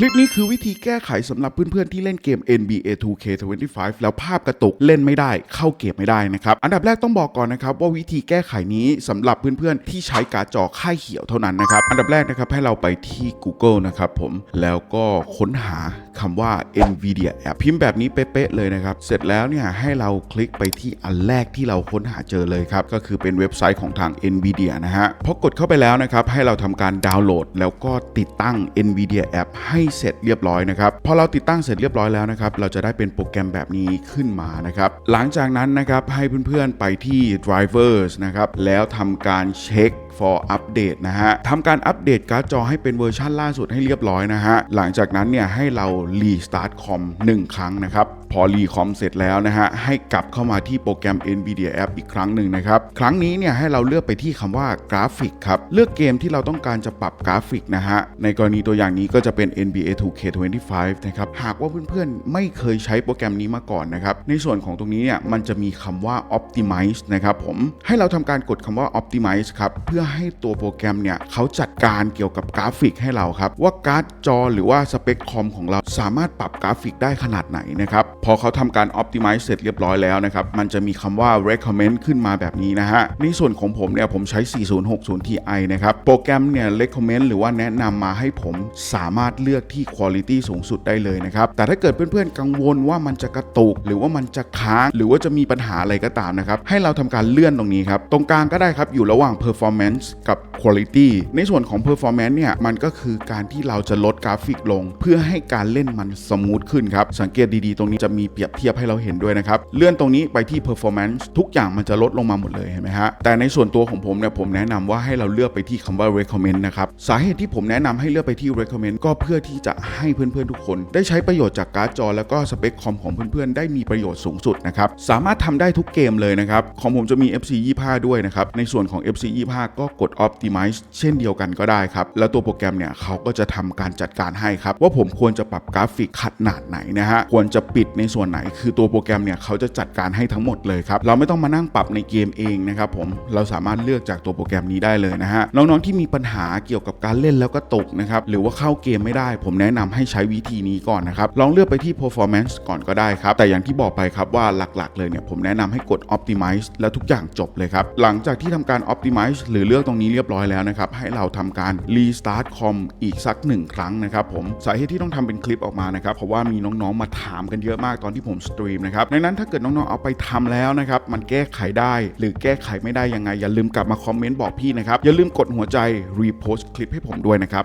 คลิปนี้คือวิธีแก้ไขสำหรับเพื่อนๆที่เล่นเกม NBA 2K25 แล้วภาพกระตุกเล่นไม่ได้ เข้าเกมไม่ได้นะครับ อันดับแรกต้องบอกก่อนนะครับว่าวิธีแก้ไขนี้สำหรับเพื่อนๆที่ใช้การ์ดจอค่ายเขียวเท่านั้นนะครับ อันดับแรกนะครับให้เราไปที่ Google นะครับผมแล้วก็ค้นหาคำว่า NVIDIA App พิมพ์แบบนี้เป๊ะๆเลยนะครับ เสร็จแล้วเนี่ยให้เราคลิกไปที่อันแรกที่เราค้นหาเจอเลยครับก็คือเป็นเว็บไซต์ของทาง NVIDIA นะฮะพอกดเข้าไปแล้วนะครับให้เราทำการดาวน์โหลด แล้วก็ติดตั้ง NVIDIA App ให้เสร็จเรียบร้อยนะครับพอเราติดตั้งเสร็จเรียบร้อยแล้วนะครับเราจะได้เป็นโปรแกรมแบบนี้ขึ้นมานะครับหลังจากนั้นนะครับให้เพื่อนๆไปที่ drivers นะครับแล้วทำการเช็ค for update นะฮะทำการอัปเดตการ์ดจอให้เป็นเวอร์ชันล่าสุดให้เรียบร้อยนะฮะหลังจากนั้นเนี่ยให้เรา restart คอม1ครั้งนะครับพอรีคอมเสร็จแล้วนะฮะให้กลับเข้ามาที่โปรแกรม NVIDIA App อีกครั้งหนึ่งนะครับครั้งนี้เนี่ยให้เราเลือกไปที่คำว่ากราฟิกครับเลือกเกมที่เราต้องการจะปรับกราฟิกนะฮะในกรณีตัวอย่างนี้ก็จะเป็น NBA 2K25 นะครับหากว่าเพื่อนๆไม่เคยใช้โปรแกรมนี้มาก่อนนะครับในส่วนของตรงนี้เนี่ยมันจะมีคำว่า optimize นะครับผมให้เราทำการกดคำว่า optimize ครับเพื่อให้ตัวโปรแกรมเนี่ยเขาจัดการเกี่ยวกับกราฟิกให้เราครับว่าการ์ดจอหรือว่าสเปคคอมของเราสามารถปรับกราฟิกได้ขนาดไหนนะครับพอเขาทำการ optimize เสร็จเรียบร้อยแล้วนะครับ มันจะมีคำว่า recommend ขึ้นมาแบบนี้นะฮะ ในส่วนของผมเนี่ยผมใช้ 4060 Ti นะครับ โปรแกรมเนี่ย recommend หรือว่าแนะนำมาให้ผมสามารถเลือกที่ quality สูงสุดได้เลยนะครับ แต่ถ้าเกิดเพื่อนๆ กังวลว่ามันจะกระตุก หรือว่ามันจะค้าง หรือว่าจะมีปัญหาอะไรก็ตามนะครับ ให้เราทำการเลื่อนตรงนี้ครับ ตรงกลางก็ได้ครับ อยู่ระหว่าง performance กับ quality ในส่วนของ performance เนี่ย มันก็คือการที่เราจะลดกราฟิกลง เพื่อให้การเล่นมันสมูทขึ้นครับ สังเกตดีๆ ตรงนี้จะมีเปรียบเทียบให้เราเห็นด้วยนะครับ เลื่อนตรงนี้ไปที่ performance ทุกอย่างมันจะลดลงมาหมดเลยเห็นไหมฮะ แต่ในส่วนตัวของผมเนี่ยผมแนะนำว่าให้เราเลือกไปที่คำว่า recommend นะครับ สาเหตุที่ผมแนะนำให้เลือกไปที่ recommend ก็เพื่อที่จะให้เพื่อนๆทุกคน ได้ใช้ประโยชน์จากการ์ดจอ แล้วก็สเปคคอมของเพื่อนๆได้มีประโยชน์สูงสุดนะครับ สามารถทำได้ทุกเกมเลยนะครับ ของผมจะมี FC 25ด้วยนะครับ ในส่วนของ FC 25ก็กด optimize เช่นเดียวกันก็ได้ครับ แล้วตัวโปรแกรมเนี่ยเขาก็จะทำการจัดการให้ครับว่าผมควรจะปรับกราฟิกขนาดไหนนะฮะ ควรจะปิดในส่วนไหน คือตัวโปรแกรมเนี่ยเขาจะจัดการให้ทั้งหมดเลยครับเราไม่ต้องมานั่งปรับในเกมเองนะครับผมเราสามารถเลือกจากตัวโปรแกรมนี้ได้เลยนะฮะน้องๆที่มีปัญหาเกี่ยวกับการเล่นแล้วก็ตกนะครับหรือว่าเข้าเกมไม่ได้ ผมแนะนำให้ใช้วิธีนี้ก่อนนะครับลองเลือกไปที่ performance ก่อนก็ได้ครับแต่อย่างที่บอกไปครับว่าหลักๆ เลยเนี่ยผมแนะนำให้กด optimize แล้วทุกอย่างจบเลยครับหลังจากที่ทำการ optimize หรือเลือกตรงนี้เรียบร้อยแล้วนะครับให้เราทำการ restart คอมอีกสักหนึ่งครั้งนะครับผมสาเหตุที่ต้องทำเป็นคลิปออกมานะครับเพราะว่ามีน้องๆมาถามกันเยอะมากตอนที่ผมสตรีมนะครับดังนั้นถ้าเกิดน้องๆเอาไปทำแล้วนะครับมันแก้ไขได้หรือแก้ไขไม่ได้ยังไง อย่าลืมกลับมาคอมเมนต์บอกพี่นะครับอย่าลืมกดหัวใจรีโพสต์คลิปให้ผมด้วยนะครับ